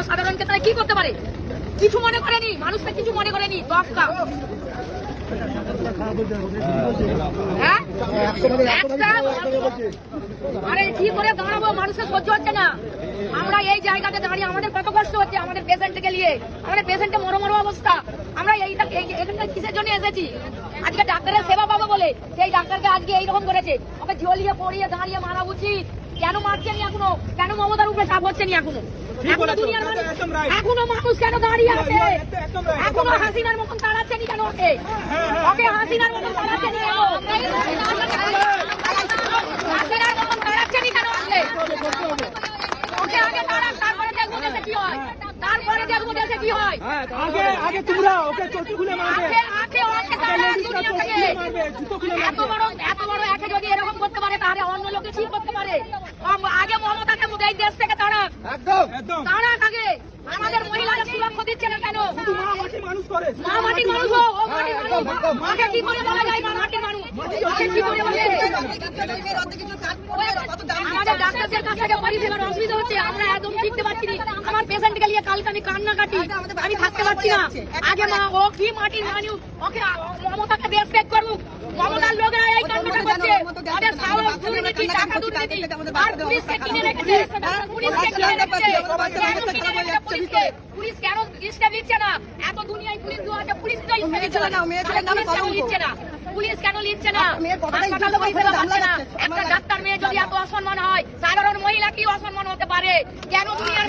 জনসাধারণকে তারা কি করতে পারে? কিছু মনে করেনি মানুষকে কিছু মনে করেনি, দশটা। হ্যাঁ? আরে কি করে দাঁড়াবো? মানুষের সহ্য হচ্ছে না। আমরা এই জায়গাতে দাঁড়িয়ে আমাদের কত কষ্ট হচ্ছে আমাদের পেশেন্টকে নিয়ে। আমাদের পেশেন্টের মরো অবস্থা। আমরা এইটা এই- এখানটা কিসের জন্য এসেছি? আজকে ডাক্তারের সেবা পাবো বলে। সেই ডাক্তারকে আজকে এইরকম করেছে। ওকে ঝলিয়ে পড়িয়ে দাঁড়িয়ে মারা উচিত। কেন মারছেনি এখনও? কেন মমতার উপরে চাপ হচ্ছেনি এখনও? এখনও মানুষ কেন দাঁড়িয়ে আছে? এখনও হাসিনার মতন দাঁড়াচ্ছেনি কেন ওকে? ওকে হাসিনার মতন দাঁড়াচ্ছেনি কেন? হাসিনার মতন দাঁড়াচ্ছেনি কেন ওকে? ওকে আগে দাঁড়ান তারপরে দেখব দেশে কি হয়। তারপরে দেখব দেশে কি হয়। আগে আগে তোমরা ওকে চটি খুলে মারবে। আগে আগে ওকে দুনিয়া থেকে। মারবে জুতো খুলে এত বড় এত বড় একে যদি এরকম করতে পারে তাহলে অন্য লোকে কি করতে পারে। আগে মমতাকে এই দেশ থেকে তাড়াক একদম। একদম। তাড়াক আগে। আমাদের মহিলাদের সুরক্ষা দিচ্ছে না কেন? শুধু মা মাটি মানুষ করে। মা মাটির মানুষ ও মাটির মানুষ কি করে বলা যায় মা মাটির মানুষ? কি করে বলে আমাদের ডাক্তারদের কাছ থেকে পরিষেবার অসুবিধা হচ্ছে। আমরা একদম টিকতে পারছি না। আমার পেশেন্টকে নিয়ে কালকে আমি কান্না কাটি আমি থাকতে পারছি না। আগে মা ও কি মাটির মানুষ ওকে মমতাকে দেশ ত্যাগ করুক। মমতার লোকেরা এই কান্নাটা করছে। ওদের সাহস দুর্নীতি টাকা দুর্নীতি। আর পুলিশকে কিনে রেখেছে পুলিশকে কিনে রেখেছে। কেন কিনে রেখেছে পুলিশকে? পুলিশ কেন স্টেপ নিচ্ছে না? এত দুনিয়ায় পুলিশ দেওয়া আছে পুলিশ তো স্টেপ নিচ্ছে না মেয়ে ছেলের নামে পুলিশ কেন কলঙ্ক। নিচ্ছে না? পুলিশ কেন নিচ্ছে না? হাসপাতালে পরিষেবা পাচ্ছে না একটা ডাক্তার মেয়ে যদি এত অসম্মান হয় সাধারণ মহিলা কি অসম্মান হতে পারে? কেন দুনিয়ার